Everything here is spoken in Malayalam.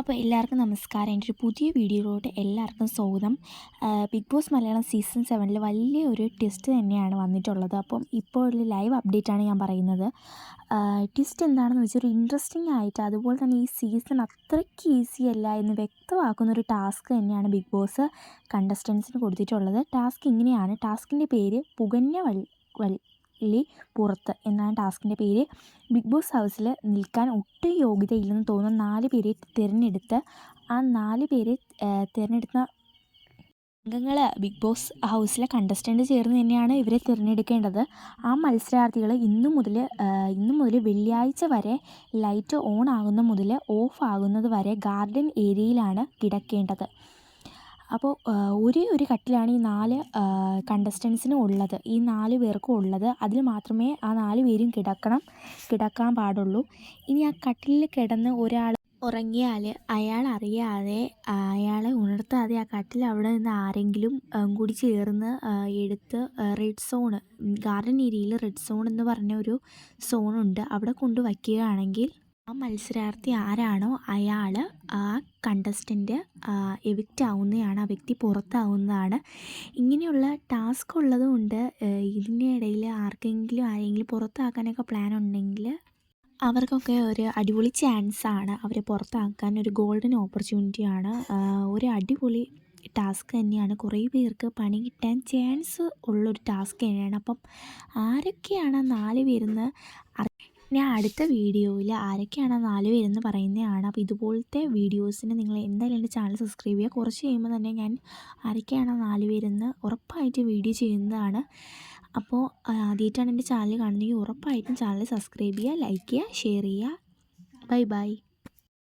അപ്പോൾ എല്ലാവർക്കും നമസ്കാരം. എന്റെ ഒരു പുതിയ വീഡിയോയിലോട്ട് എല്ലാവർക്കും സ്വാഗതം. ബിഗ് ബോസ് മലയാളം സീസൺ സെവനിൽ വലിയ ഒരു ട്വിസ്റ്റ് തന്നെയാണ് വന്നിട്ടുള്ളത്. അപ്പം ഇപ്പോൾ ഒരു ലൈവ് അപ്ഡേറ്റ് ആണ് ഞാൻ പറയുന്നത്. ട്വിസ്റ്റ് എന്താണെന്ന് വെച്ചാൽ ഒരു ഇൻട്രസ്റ്റിംഗ് ആയിട്ട് അതുപോലെ തന്നെ ഈ സീസൺ അത്രയ്ക്ക് ഈസി അല്ല എന്ന് വ്യക്തമാക്കുന്ന ഒരു ടാസ്ക് തന്നെയാണ് ബിഗ് ബോസ് കണ്ടസ്റ്റൻസിന് കൊടുത്തിട്ടുള്ളത്. ടാസ്ക് ഇങ്ങനെയാണ്. ടാസ്കിന്റെ പേര് പുകഞ്ഞ വൽ ലി പുറത്ത്. എന്നാണ് ടാസ്കിന്റെ പേര്. ബിഗ് ബോസ് ഹൗസിൽ നിൽക്കാൻ ഒട്ടും യോഗ്യതയില്ലെന്ന് തോന്നുന്ന നാല് പേരെ തിരഞ്ഞെടുത്ത് ആ നാല് പേരെ തിരഞ്ഞെടുത്ത അംഗങ്ങൾ ബിഗ് ബോസ് ഹൗസിലെ കണ്ടസ്റ്റന്റ് ചേർന്ന് തന്നെയാണ് ഇവരെ തിരഞ്ഞെടുക്കേണ്ടത്. ആ മത്സരാർത്ഥികൾ ഇന്നു മുതൽ ഇന്നു മുതൽ വെള്ളിയാഴ്ച വരെ ലൈറ്റ് ഓൺ ആകുന്ന മുതൽ ഓഫ് ആകുന്നത് വരെ ഗാർഡൻ ഏരിയയിലാണ് കിടക്കേണ്ടത്. അപ്പോൾ ഒരേ ഒരു കട്ടിലാണ് ഈ നാല് കണ്ടസ്റ്റൻസിനും ഉള്ളത്. ഈ നാല് പേർക്കും ഉള്ളത്. അതിൽ മാത്രമേ ആ നാല് പേരും കിടക്കണം. കിടക്കാൻ പാടുള്ളൂ. ഇനി ആ കട്ടിലിൽ കിടന്ന് ഒരാൾ ഉറങ്ങിയാൽ അയാൾ അറിയാതെ അയാളെ ഉണർത്താതെ ആ കട്ടിൽ അവിടെ നിന്ന് ആരെങ്കിലും കൂടി ചേർന്ന് എടുത്ത് റെഡ് സോൺ ഗാർഡൻ ഏരിയയിൽ റെഡ് സോൺ എന്ന് പറഞ്ഞ ഒരു സോണുണ്ട് അവിടെ കൊണ്ട് വയ്ക്കുകയാണെങ്കിൽ ആ മത്സരാർത്ഥി ആരാണോ അയാൾ ആ കണ്ടസ്റ്റന്റ് എവിക്റ്റ് ആവുന്നതാണ് ആ വ്യക്തി പുറത്താവുന്നതാണ്. ഇങ്ങനെയുള്ള ടാസ്ക് ഉള്ളതുകൊണ്ട് ഇതിന്റെ ഇടയിൽ ആർക്കെങ്കിലും ആരെങ്കിലും പുറത്താക്കാനൊക്കെ പ്ലാൻ ഉണ്ടെങ്കിൽ അവർക്കൊക്കെ ഒരു അടിപൊളി ചാൻസാണ് അവരെ പുറത്താക്കാൻ. ഒരു ഗോൾഡൻ ഓപ്പർച്യൂണിറ്റിയാണ് ഒരു അടിപൊളി ടാസ്ക് തന്നെയാണ്. കുറേ പേർക്ക് പണി കിട്ടാൻ ചാൻസ് ഉള്ളൊരു ടാസ്ക് തന്നെയാണ്. അപ്പം ആരൊക്കെയാണ് നാല് പേരെന്ന് ഞാൻ അടുത്ത വീഡിയോയിൽ ആരൊക്കെയാണ് നാല് പേരെന്ന് പറയുന്നതാണ്. അപ്പോൾ ഇതുപോലത്തെ വീഡിയോസിന് നിങ്ങൾ എന്തായാലും എന്റെ ചാനൽ സബ്സ്ക്രൈബ് ചെയ്യുക. കുറച്ച് കഴിയുമ്പോൾ തന്നെ ഞാൻ ആരൊക്കെയാണ് നാല് പേരെന്ന് ഉറപ്പായിട്ട് വീഡിയോ ചെയ്യുന്നതാണ്. അപ്പോൾ ആദ്യമായിട്ടാണ് എന്റെ ചാനൽ കാണുന്നതെങ്കിൽ ഉറപ്പായിട്ടും ചാനൽ സബ്സ്ക്രൈബ് ചെയ്യുക ലൈക്ക് ചെയ്യുക ഷെയർ ചെയ്യുക. Bye bye.